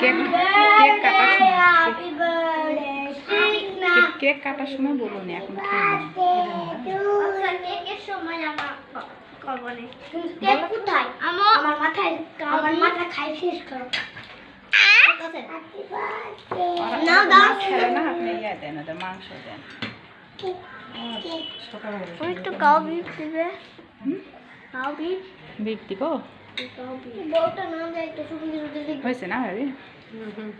Cake- cake কাটার সময়। Cake- কাটার সময় বলুন এখন খেয়ে নাও। কেকের সময় আমার ক- করব নে। কিন্তু কেক কোথায়? আমার মাথায় আমার মাথা খাই শেষ করো দাও। না আপনি ইয়ে দেন ওদের মাংস দেন কাউ বিপ দিবে কাউ বিপ বিপ দিব? হয়েছে না ভাবি হুম।